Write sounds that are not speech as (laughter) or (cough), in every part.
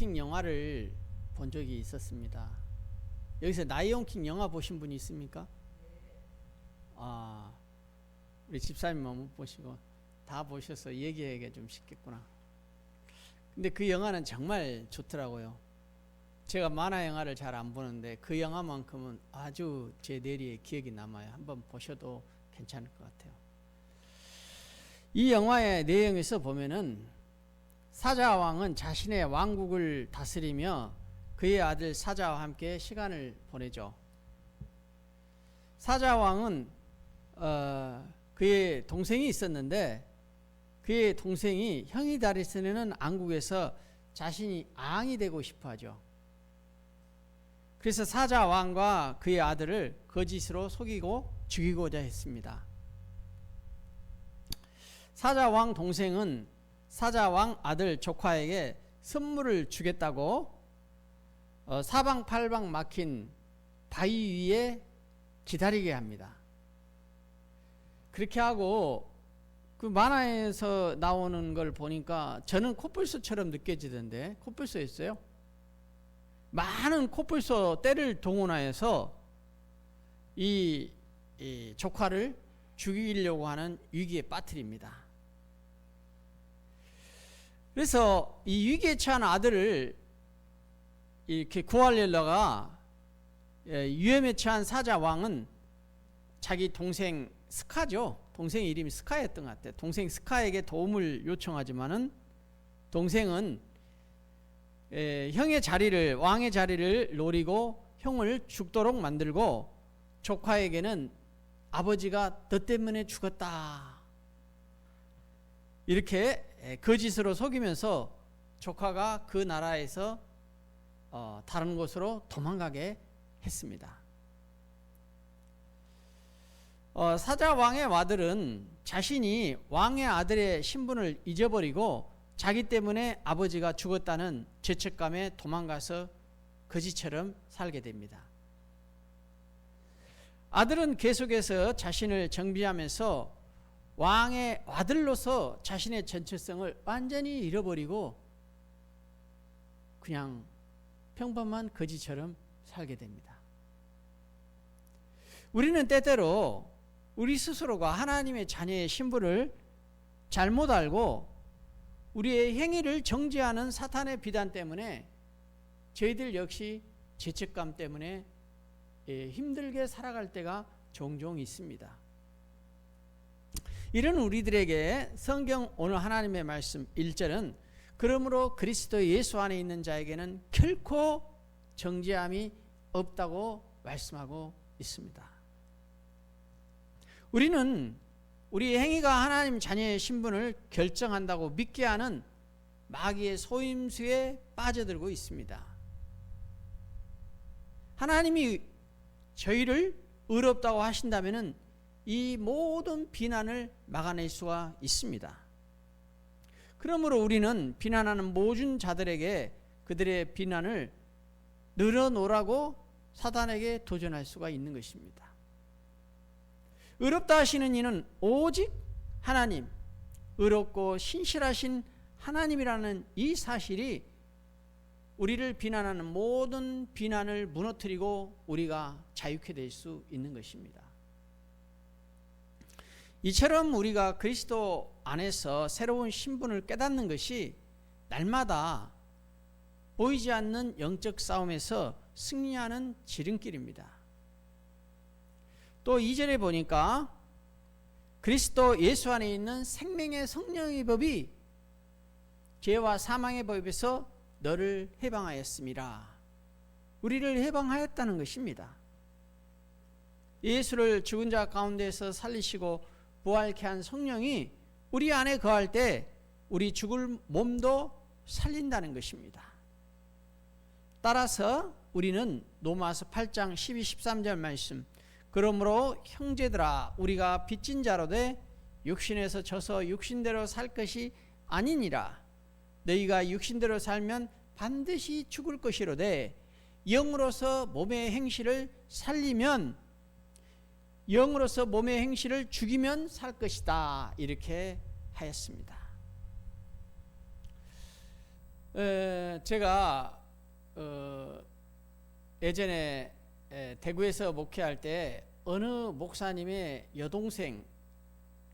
라이온킹 영화를 본 적이 있었습니다. 여기서 라이온킹 영화 보신 분이 있습니까? 아, 우리 집사님만 못 보시고 다 보셔서 얘기하기가 좀 쉽겠구나. 근데 그 영화는 정말 좋더라고요. 제가 만화 영화를 잘 안 보는데 그 영화만큼은 아주 제 뇌리에 기억이 남아요. 한번 보셔도 괜찮을 것 같아요. 이 영화의 내용에서 보면은 사자왕은 자신의 왕국을 다스리며 그의 아들 사자와 함께 시간을 보내죠. 사자왕은 어, 그의 동생이 있었는데 그의 동생이 형이 다리스는 왕국에서 자신이 왕이 되고 싶어 하죠. 그래서 사자 왕과 그의 아들을 거짓으로 속이고 죽이고자 했습니다. 사자 왕 동생은 사자 왕 아들 조카에게 선물을 주겠다고 어, 사방팔방 막힌 바위 위에 기다리게 합니다. 그렇게 하고 그 만화에서 나오는 걸 보니까 저는 코뿔소처럼 느껴지던데 코뿔소였어요. 많은 코뿔소 떼를 동원하여서 이, 이 조카를 죽이려고 하는 위기에 빠뜨립니다. 그래서 이 위기에 처한 아들을 이렇게 구하려다가 예, 위험에 처한 사자 왕은 자기 동생 스카죠. 동생 이름이 스카였던 것 같아요. 동생 스카에게 도움을 요청하지만은 동생은 에, 형의 자리를 왕의 자리를 노리고 형을 죽도록 만들고 조카에게는 아버지가 너 때문에 죽었다 이렇게 에, 거짓으로 속이면서 조카가 그 나라에서 어, 다른 곳으로 도망가게 했습니다. 어, 사자 왕의 아들은 자신이 왕의 아들의 신분을 잊어버리고 자기 때문에 아버지가 죽었다는 죄책감에 도망가서 거지처럼 살게 됩니다. 아들은 계속해서 자신을 정비하면서 왕의 아들로서 자신의 전체성을 완전히 잃어버리고 그냥 평범한 거지처럼 살게 됩니다. 우리는 때때로 우리 스스로가 하나님의 자녀의 신분을 잘못 알고 우리의 행위를 정지하는 사탄의 비단 때문에 저희들 역시 죄책감 때문에 예, 힘들게 살아갈 때가 종종 있습니다. 이런 우리들에게 성경 오늘 하나님의 말씀 1절은 그러므로 그리스도 예수 안에 있는 자에게는 결코 정죄함이 없다고 말씀하고 있습니다. 우리는 우리 행위가 하나님 자녀의 신분을 결정한다고 믿게 하는 마귀의 소임수에 빠져들고 있습니다. 하나님이 저희를 의롭다고 하신다면 이 모든 비난을 막아낼 수가 있습니다. 그러므로 우리는 비난하는 모든 자들에게 그들의 비난을 늘어놓으라고 사단에게 도전할 수가 있는 것입니다. 의롭다 하시는 이는 오직 하나님, 의롭고 신실하신 하나님이라는 이 사실이 우리를 비난하는 모든 비난을 무너뜨리고 우리가 자유케 될 수 있는 것입니다. 이처럼 우리가 그리스도 안에서 새로운 신분을 깨닫는 것이 날마다 보이지 않는 영적 싸움에서 승리하는 지름길입니다. 또 2절에 보니까 그리스도 예수 안에 있는 생명의 성령의 법이 죄와 사망의 법에서 너를 해방하였습니다. 우리를 해방하였다는 것입니다. 예수를 죽은 자 가운데서 살리시고 부활케 한 성령이 우리 안에 거할 때 우리 죽을 몸도 살린다는 것입니다. 따라서 우리는 로마서 8장 12, 13절 말씀 그러므로 형제들아 우리가 빚진 자로 돼 육신에서 져서 육신대로 살 것이 아니니라 너희가 육신대로 살면 반드시 죽을 것이로되 영으로서 몸의 행실을 살리면 영으로서 몸의 행실을 죽이면 살 것이다 이렇게 하였습니다. 에, 제가 어, 예전에 에, 대구에서 목회할 때 어느 목사님의 여동생의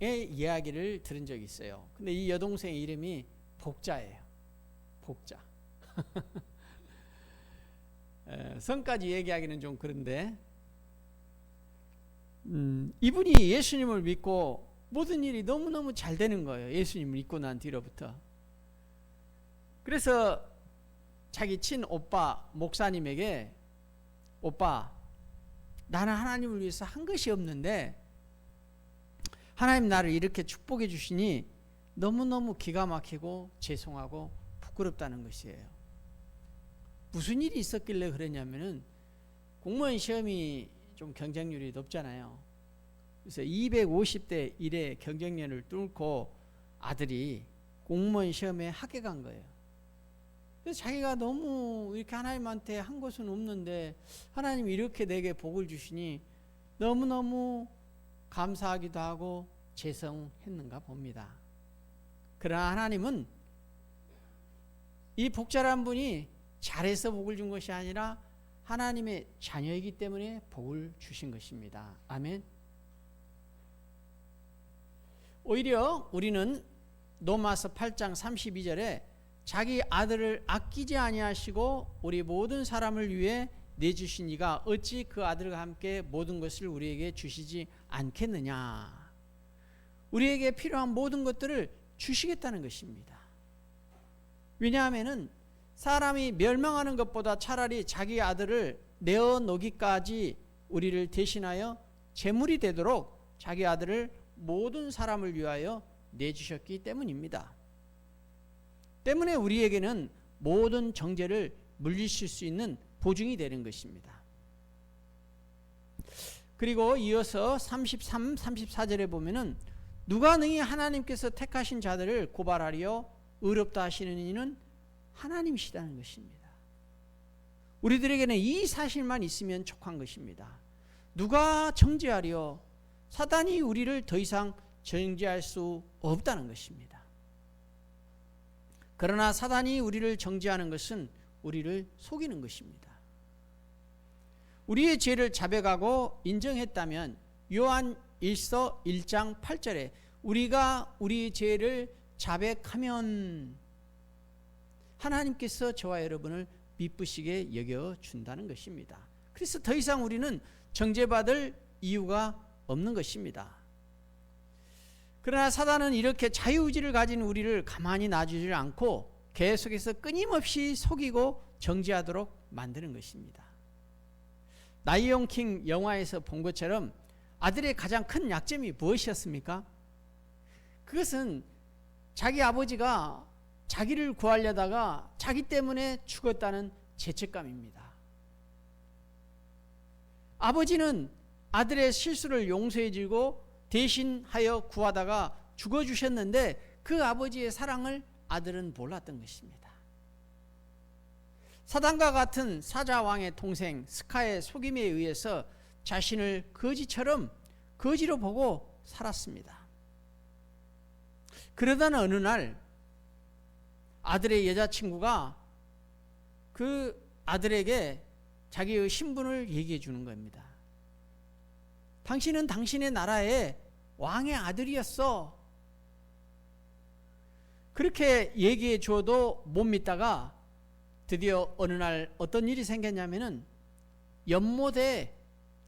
이야기를 들은 적이 있어요. 근데 이 여동생 이름이 복자예요. 복자. (laughs) 에, 성까지 얘기하기는 좀 그런데 음, 이분이 예수님을 믿고 모든 일이 너무너무 잘 되는 거예요. 예수님을 믿고 난 뒤로부터. 그래서 자기 친 오빠 목사님에게 오빠 나는 하나님을 위해서 한 것이 없는데 하나님 나를 이렇게 축복해 주시니 너무너무 기가 막히고 죄송하고 부끄럽다는 것이에요. 무슨 일이 있었길래 그랬냐면은 공무원 시험이 좀 경쟁률이 높잖아요. 그래서 250대 1의 경쟁률을 뚫고 아들이 공무원 시험에 합격한 거예요. 그래서 자기가 너무 이렇게 하나님한테 한 것은 없는데 하나님이 이렇게 내게 복을 주시니 너무너무 감사하기도 하고 죄송했는가 봅니다. 그러나 하나님은 이 복자란 분이 잘해서 복을 준 것이 아니라 하나님의 자녀이기 때문에 복을 주신 것입니다. 아멘. 오히려 우리는 로마서 8장 32절에 자기 아들을 아끼지 아니하시고 우리 모든 사람을 위해 내주신 이가 어찌 그 아들과 함께 모든 것을 우리에게 주시지 않겠느냐. 우리에게 필요한 모든 것들을 주시겠다는 것입니다. 왜냐하면은 사람이 멸망하는 것보다 차라리 자기 아들을 내어 놓기까지 우리를 대신하여 제물이 되도록 자기 아들을 모든 사람을 위하여 내주셨기 때문입니다. 때문에 우리에게는 모든 정죄를 물리칠 수 있는 보증이 되는 것입니다. 그리고 이어서 33, 34절에 보면은 누가 능히 하나님께서 택하신 자들을 고발하리요 의롭다 하시는 이는 하나님이시다는 것입니다. 우리들에게는 이 사실만 있으면 족한 것입니다. 누가 정죄하리요? 사단이 우리를 더 이상 정죄할 수 없다는 것입니다. 그러나 사단이 우리를 정죄하는 것은 우리를 속이는 것입니다. 우리의 죄를 자백하고 인정했다면 요한 1서 1장 8절에 우리가 우리 죄를 자백하면 하나님께서 저와 여러분을 미쁘시게 여겨 준다는 것입니다. 그래서 더 이상 우리는 정죄받을 이유가 없는 것입니다. 그러나 사단은 이렇게 자유의지를 가진 우리를 가만히 놔주질 않고 계속해서 끊임없이 속이고 정죄하도록 만드는 것입니다. 나이온 킹 영화에서 본 것처럼 아들의 가장 큰 약점이 무엇이었습니까? 그것은 자기 아버지가 자기를 구하려다가 자기 때문에 죽었다는 죄책감입니다. 아버지는 아들의 실수를 용서해 주고 대신하여 구하다가 죽어 주셨는데 그 아버지의 사랑을 아들은 몰랐던 것입니다. 사단과 같은 사자왕의 동생 스카의 속임에 의해서 자신을 거지처럼 거지로 보고 살았습니다. 그러던 어느 날 아들의 여자친구가 그 아들에게 자기의 신분을 얘기해 주는 겁니다. 당신은 당신의 나라의 왕의 아들이었어. 그렇게 얘기해 줘도 못 믿다가 드디어 어느 날 어떤 일이 생겼냐면은 연못에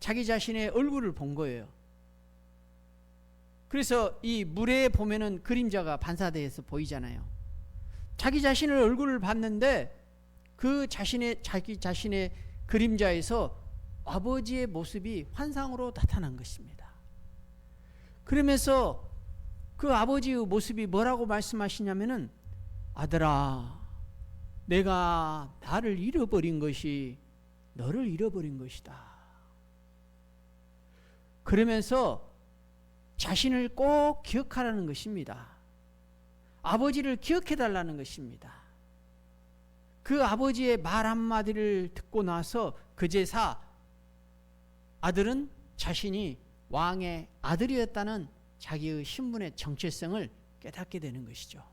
자기 자신의 얼굴을 본 거예요. 그래서 이 물에 보면은 그림자가 반사돼서 보이잖아요. 자기 자신을 얼굴을 봤는데 그 자신의 자기 자신의 그림자에서 아버지의 모습이 환상으로 나타난 것입니다. 그러면서 그 아버지의 모습이 뭐라고 말씀하시냐면은 아들아 내가 나를 잃어버린 것이 너를 잃어버린 것이다. 그러면서 자신을 꼭 기억하라는 것입니다. 아버지를 기억해 달라는 것입니다. 그 아버지의 말 한마디를 듣고 나서 그제사 아들은 자신이 왕의 아들이었다는 자기의 신분의 정체성을 깨닫게 되는 것이죠.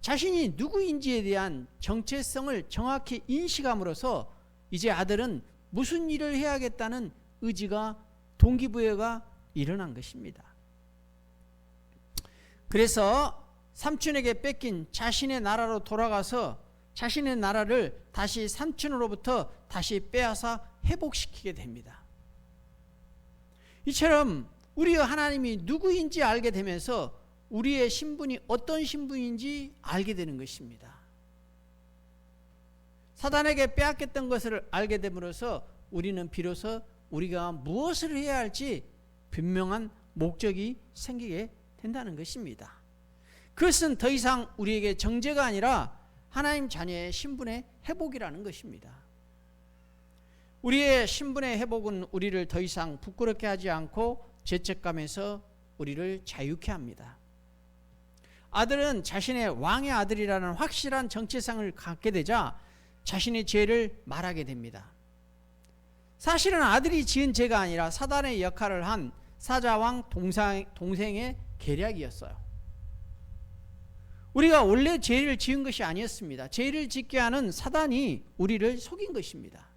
자신이 누구인지에 대한 정체성을 정확히 인식함으로써 이제 아들은 무슨 일을 해야겠다는 의지가 동기부여가 일어난 것입니다. 그래서 삼촌에게 뺏긴 자신의 나라로 돌아가서 자신의 나라를 다시 삼촌으로부터 다시 빼앗아 회복시키게 됩니다. 이처럼 우리의 하나님이 누구인지 알게 되면서 우리의 신분이 어떤 신분인지 알게 되는 것입니다. 사단에게 빼앗겼던 것을 알게 됨으로써 우리는 비로소 우리가 무엇을 해야 할지 분명한 목적이 생기게 된다는 것입니다. 그것은 더 이상 우리에게 정죄가 아니라 하나님 자녀의 신분의 회복이라는 것입니다. 우리의 신분의 회복은 우리를 더 이상 부끄럽게 하지 않고 죄책감에서 우리를 자유케 합니다. 아들은 자신의 왕의 아들이라는 확실한 정체성을 갖게 되자 자신의 죄를 말하게 됩니다. 사실은 아들이 지은 죄가 아니라 사단의 역할을 한 사자왕 동생의 계략이었어요. 우리가 원래 죄를 지은 것이 아니었습니다. 죄를 짓게 하는 사단이 우리를 속인 것입니다.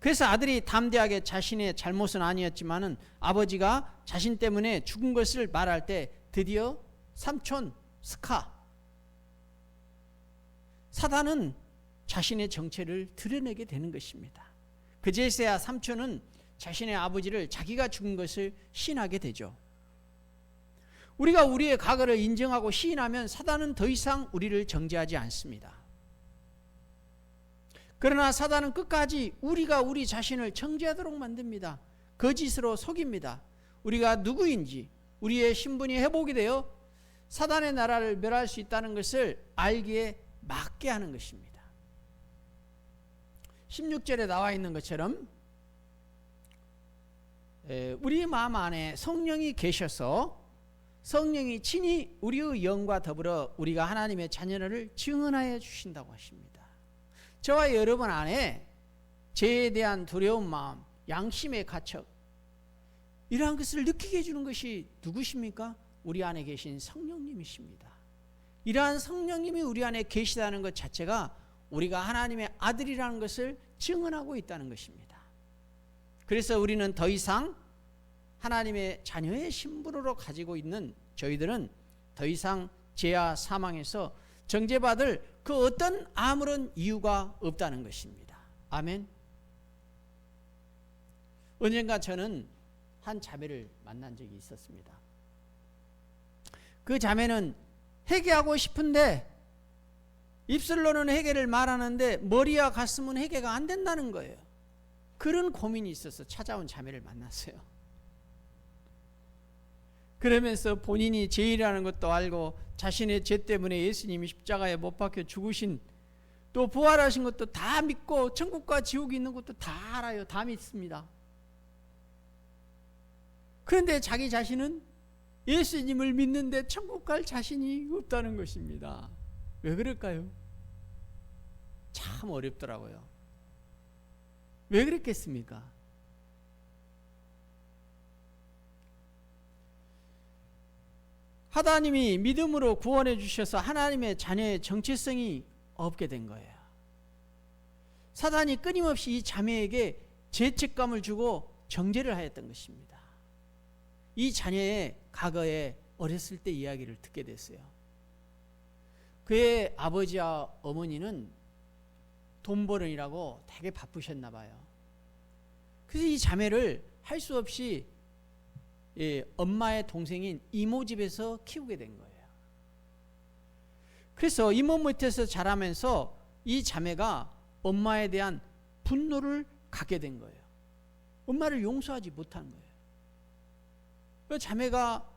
그래서 아들이 담대하게 자신의 잘못은 아니었지만은 아버지가 자신 때문에 죽은 것을 말할 때 드디어 삼촌 스카 사단은 자신의 정체를 드러내게 되는 것입니다. 그제서야 삼촌은 자신의 아버지를 자기가 죽은 것을 시인하게 되죠. 우리가 우리의 과거를 인정하고 시인하면 사단은 더 이상 우리를 정죄하지 않습니다. 그러나 사단은 끝까지 우리가 우리 자신을 정죄하도록 만듭니다. 거짓으로 속입니다. 우리가 누구인지 우리의 신분이 회복이 되어 사단의 나라를 멸할 수 있다는 것을 알기에 맞게 하는 것입니다. 16절에 나와 있는 것처럼 우리 마음 안에 성령이 계셔서 성령이 친히 우리의 영과 더불어 우리가 하나님의 자녀를 증언하여 주신다고 하십니다. 저와 여러분 안에 죄에 대한 두려운 마음, 양심의 가척 이러한 것을 느끼게 해주는 것이 누구십니까? 우리 안에 계신 성령님이십니다. 이러한 성령님이 우리 안에 계시다는 것 자체가 우리가 하나님의 아들이라는 것을 증언하고 있다는 것입니다. 그래서 우리는 더 이상 하나님의 자녀의 신분으로 가지고 있는 저희들은 더 이상 죄와 사망에서 정죄받을 그 어떤 아무런 이유가 없다는 것입니다. 아멘. 언젠가 저는 한 자매를 만난 적이 있었습니다. 그 자매는 회개하고 싶은데 입술로는 회개를 말하는데 머리와 가슴은 회개가 안 된다는 거예요. 그런 고민이 있어서 찾아온 자매를 만났어요. 그러면서 본인이 죄인이라는 것도 알고 자신의 죄 때문에 예수님이 십자가에 못 박혀 죽으신 또 부활하신 것도 다 믿고 천국과 지옥이 있는 것도 다 알아요. 다 믿습니다. 그런데 자기 자신은 예수님을 믿는데 천국 갈 자신이 없다는 것입니다. 왜 그럴까요? 참 어렵더라고요. 왜 그랬겠습니까? 하나님이 믿음으로 구원해 주셔서 하나님의 자녀의 정체성이 없게 된 거예요. 사단이 끊임없이 이 자매에게 죄책감을 주고 정죄를 하였던 것입니다. 이 자녀의 과거에 어렸을 때 이야기를 듣게 됐어요. 그의 아버지와 어머니는 돈 버는이라고 되게 바쁘셨나 봐요. 그래서 이 자매를 할 수 없이 예, 엄마의 동생인 이모 집에서 키우게 된 거예요. 그래서 이모 밑에서 자라면서 이 자매가 엄마에 대한 분노를 갖게 된 거예요. 엄마를 용서하지 못한 거예요. 그 자매가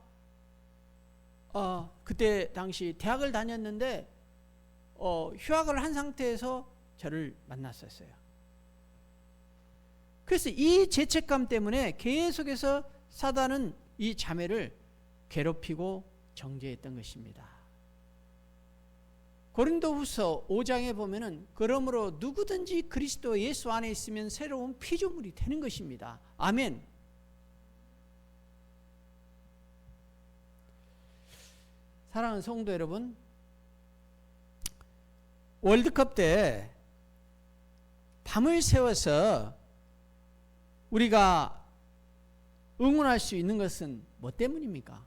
어, 그때 당시 대학을 다녔는데 어, 휴학을 한 상태에서 저를 만났었어요. 그래서 이 죄책감 때문에 계속해서 사단은 이 자매를 괴롭히고 정죄했던 것입니다. 고린도후서 5장에 보면은 그러므로 누구든지 그리스도 예수 안에 있으면 새로운 피조물이 되는 것입니다. 아멘. 사랑하는 성도 여러분, 월드컵 때 밤을 새워서 우리가 응원할 수 있는 것은 뭐 때문입니까?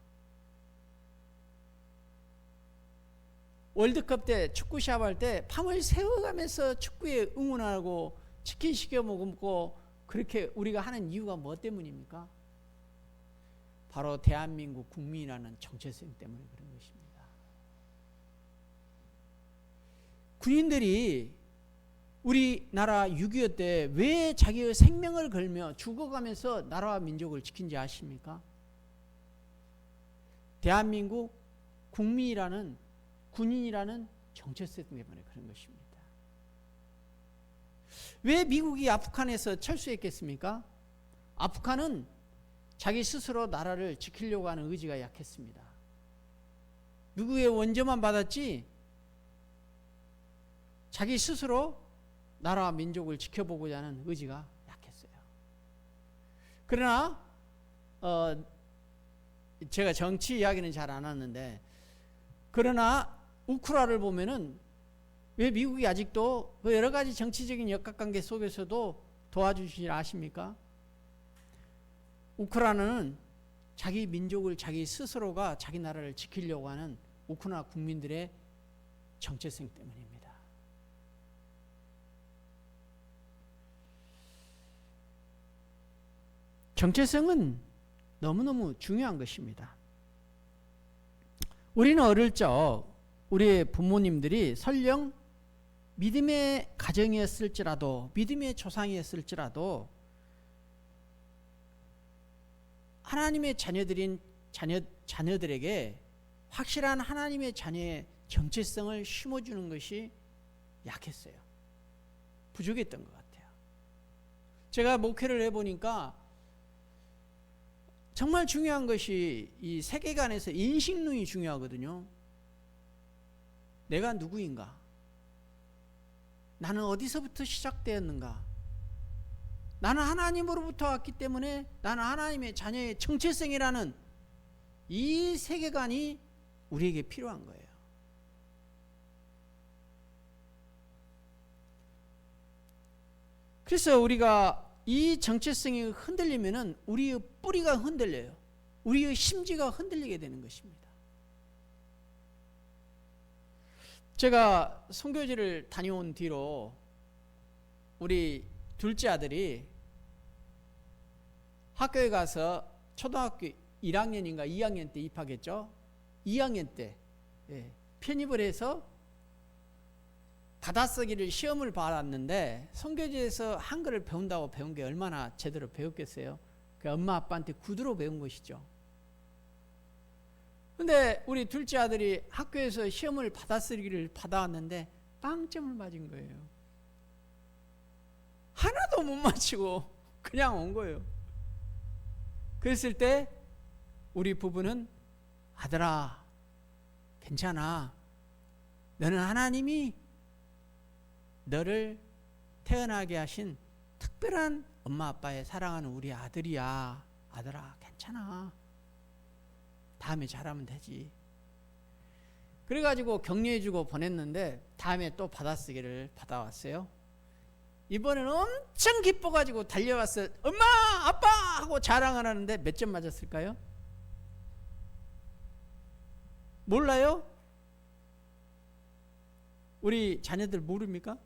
월드컵 때 축구 시합 할 때 밤을 새워가면서 축구에 응원하고 치킨 시켜 먹고 그렇게 우리가 하는 이유가 뭐 때문입니까? 바로 대한민국 국민이라는 정체성 때문에 그런 것입니다. 군인들이 우리나라 6.25 때 왜 자기의 생명을 걸며 죽어가면서 나라와 민족을 지킨지 아십니까? 대한민국 국민이라는 군인이라는 정체성 때문에 그런 것입니다. 왜 미국이 아프간에서 철수했겠습니까? 아프간은 자기 스스로 나라를 지키려고 하는 의지가 약했습니다. 미국의 원조만 받았지 자기 스스로 나라와 민족을 지켜보고자 하는 의지가 약했어요. 그러나 어, 제가 정치 이야기는 잘 안 하는데 그러나 우크라를 보면은 왜 미국이 아직도 그 여러 가지 정치적인 역학관계 속에서도 도와주시지 아십니까? 우크라이나는 자기 민족을 자기 스스로가 자기 나라를 지키려고 하는 우크라이나 국민들의 정체성 때문입니다. 정체성은 너무너무 중요한 것입니다. 우리는 어릴 적 우리의 부모님들이 설령 믿음의 가정이었을지라도 믿음의 조상이었을지라도 하나님의 자녀들인 자녀 자녀들에게 확실한 하나님의 자녀의 정체성을 심어주는 것이 약했어요. 부족했던 것 같아요. 제가 목회를 해보니까 정말 중요한 것이 이 세계관에서 인식론이 중요하거든요. 내가 누구인가? 나는 어디서부터 시작되었는가? 나는 하나님으로부터 왔기 때문에 나는 하나님의 자녀의 정체성이라는 이 세계관이 우리에게 필요한 거예요. 그래서 우리가 이 정체성이 흔들리면은 우리의 뿌리가 흔들려요. 우리의 심지가 흔들리게 되는 것입니다. 제가 선교지를 다녀온 뒤로 우리 둘째 아들이 학교에 가서 초등학교 1학년인가 2학년 때 입학했죠. 2학년 때 예, 편입을 해서 받아쓰기를 시험을 받았는데 성교지에서 한글을 배운다고 배운 게 얼마나 제대로 배웠겠어요? 그 엄마 아빠한테 구두로 배운 것이죠. 근데 우리 둘째 아들이 학교에서 시험을 받아쓰기를 받아왔는데 빵점을 맞은 거예요. 하나도 못 맞히고 그냥 온 거예요. 그랬을 때 우리 부부는 아들아 괜찮아. 너는 하나님이 너를 태어나게 하신 특별한 엄마 아빠의 사랑하는 우리 아들이야. 아들아, 괜찮아. 다음에 잘하면 되지. 그래가지고 격려해주고 보냈는데 다음에 또 받아쓰기를 받아왔어요. 이번에는 엄청 기뻐가지고 달려왔어요. 엄마, 아빠 하고 자랑을 하는데 몇 점 맞았을까요? 몰라요? 우리 자녀들 모릅니까?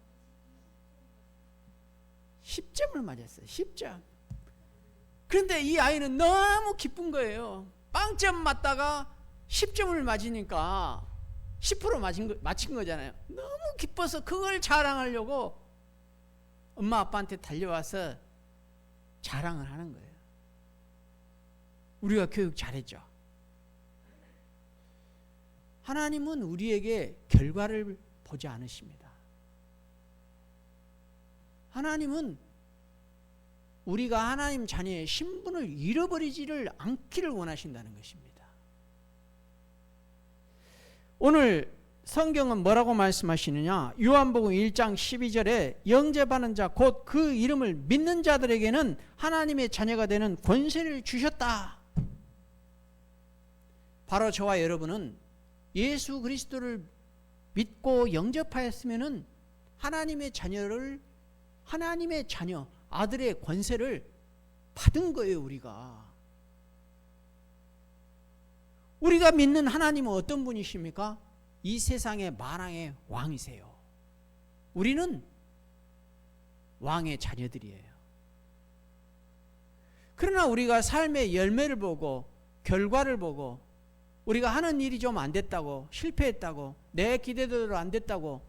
10점을 맞았어요. 10점. 그런데 이 아이는 너무 기쁜 거예요. 빵점 맞다가 10점을 맞으니까 10% 맞은 거, 맞힌 거잖아요. 너무 기뻐서 그걸 자랑하려고 엄마 아빠한테 달려와서 자랑을 하는 거예요. 우리가 교육 잘했죠. 하나님은 우리에게 결과를 보지 않으십니다. 하나님은 우리가 하나님 자녀의 신분을 잃어버리지를 않기를 원하신다는 것입니다. 오늘 성경은 뭐라고 말씀하시느냐? 요한복음 1장 12절에 영접하는 자 곧 그 이름을 믿는 자들에게는 하나님의 자녀가 되는 권세를 주셨다. 바로 저와 여러분은 예수 그리스도를 믿고 영접하였으면은 하나님의 자녀를 하나님의 자녀 아들의 권세를 받은 거예요, 우리가. 우리가 믿는 하나님은 어떤 분이십니까? 이 세상의 만왕의 왕이세요. 우리는 왕의 자녀들이에요. 그러나 우리가 삶의 열매를 보고 결과를 보고 우리가 하는 일이 좀 안 됐다고 실패했다고 내 기대대로 안 됐다고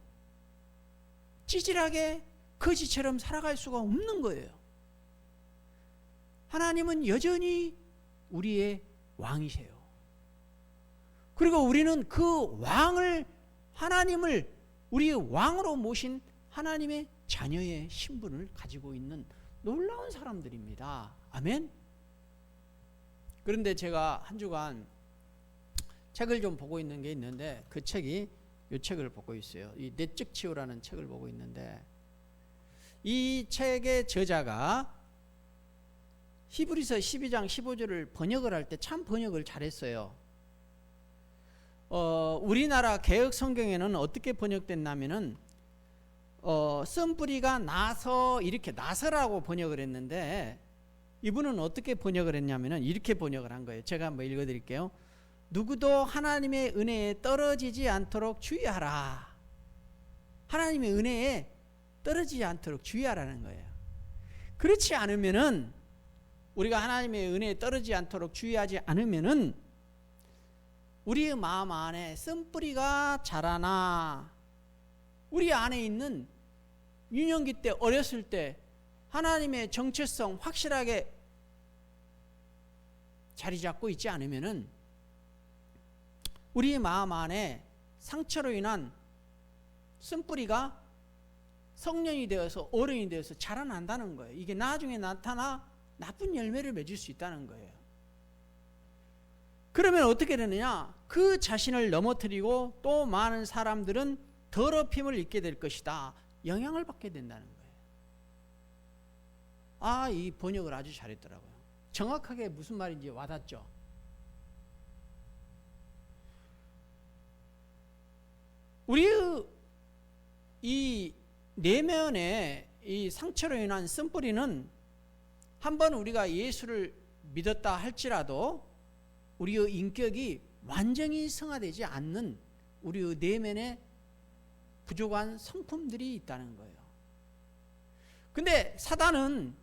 찌질하게 거지처럼 살아갈 수가 없는 거예요. 하나님은 여전히 우리의 왕이세요. 그리고 우리는 그 왕을 하나님을 우리의 왕으로 모신 하나님의 자녀의 신분을 가지고 있는 놀라운 사람들입니다. 아멘. 그런데 제가 한 주간 책을 좀 보고 있는 게 있는데 그 책이 이 책을 보고 있어요. 이 내적 치유라는 책을 보고 있는데 이 책의 저자가 히브리서 12장 15절을 번역을 할 때 참 번역을 잘했어요. 어, 우리나라 개혁 성경에는 어떻게 번역됐냐면은 어, 쓴뿌리가 나서 이렇게 나서라고 번역을 했는데 이분은 어떻게 번역을 했냐면은 이렇게 번역을 한 거예요. 제가 한번 읽어 드릴게요. 누구도 하나님의 은혜에 떨어지지 않도록 주의하라. 하나님의 은혜에 떨어지지 않도록 주의하라는 거예요. 그렇지 않으면은 우리가 하나님의 은혜에 떨어지지 않도록 주의하지 않으면은 우리의 마음 안에 쓴뿌리가 자라나 우리 안에 있는 유년기 때 어렸을 때 하나님의 정체성 확실하게 자리 잡고 있지 않으면은 우리의 마음 안에 상처로 인한 쓴뿌리가 성년이 되어서 어른이 되어서 자라난다는 거예요. 이게 나중에 나타나 나쁜 열매를 맺을 수 있다는 거예요. 그러면 어떻게 되느냐? 그 자신을 넘어뜨리고 또 많은 사람들은 더럽힘을 입게 될 것이다. 영향을 받게 된다는 거예요. 아, 이 번역을 아주 잘했더라고요. 정확하게 무슨 말인지 와닿죠? 우리의 이 내면의 이 상처로 인한 쓴뿌리는 한번 우리가 예수를 믿었다 할지라도 우리의 인격이 완전히 성화되지 않는 우리의 내면에 부족한 성품들이 있다는 거예요. 근데 사단은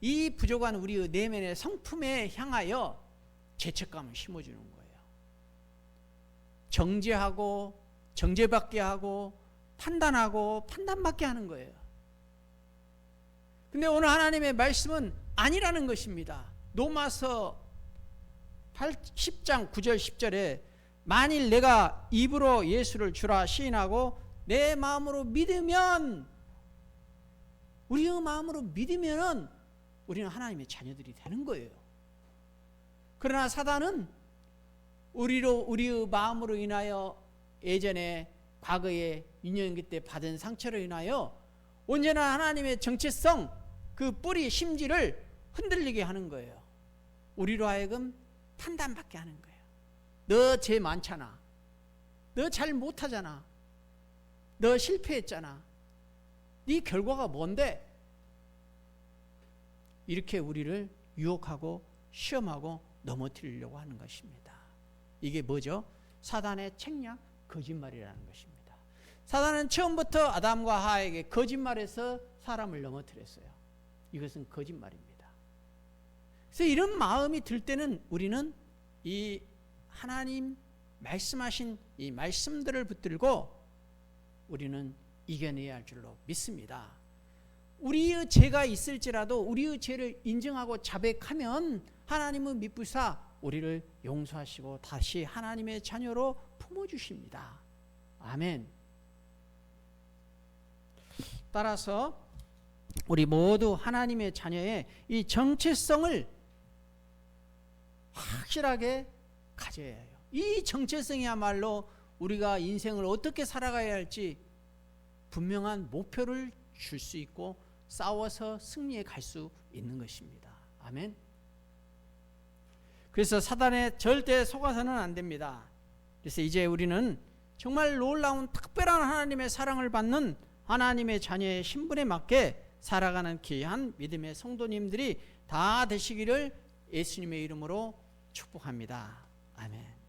이 부족한 우리의 내면의 성품에 향하여 죄책감을 심어주는 거예요. 정죄하고 정죄받게 하고 판단하고 판단받게 하는 거예요. 근데 오늘 하나님의 말씀은 아니라는 것입니다. 로마서 8, 10장 9절 10절에 만일 내가 입으로 예수를 주라 시인하고 내 마음으로 믿으면 우리의 마음으로 믿으면은 우리는 하나님의 자녀들이 되는 거예요. 그러나 사단은 우리로 우리의 마음으로 인하여 예전에 과거에 유년기 때 받은 상처로 인하여 언제나 하나님의 정체성 그 뿌리 심지를 흔들리게 하는 거예요. 우리로 하여금 판단받게 하는 거예요. 너 죄 많잖아. 너 잘 못하잖아. 너 실패했잖아. 네 결과가 뭔데? 이렇게 우리를 유혹하고 시험하고 넘어뜨리려고 하는 것입니다. 이게 뭐죠? 사단의 책략 거짓말이라는 것입니다. 사단은 처음부터 아담과 하에게 거짓말해서 사람을 넘어뜨렸어요. 이것은 거짓말입니다. 그래서 이런 마음이 들 때는 우리는 이 하나님 말씀하신 이 말씀들을 붙들고 우리는 이겨내야 할 줄로 믿습니다. 우리의 죄가 있을지라도 우리의 죄를 인정하고 자백하면 하나님은 미쁘사 우리를 용서하시고 다시 하나님의 자녀로 품어 주십니다. 아멘. 따라서 우리 모두 하나님의 자녀의 이 정체성을 확실하게 가져야 해요. 이 정체성이야말로 우리가 인생을 어떻게 살아가야 할지 분명한 목표를 줄 수 있고 싸워서 승리에 갈수 있는 것입니다. 아멘. 그래서 사단에 절대 속아서는 안 됩니다. 그래서 이제 우리는 정말 놀라운 특별한 하나님의 사랑을 받는 하나님의 자녀의 신분에 맞게 살아가는 귀한 믿음의 성도님들이 다 되시기를 예수님의 이름으로 축복합니다. 아멘.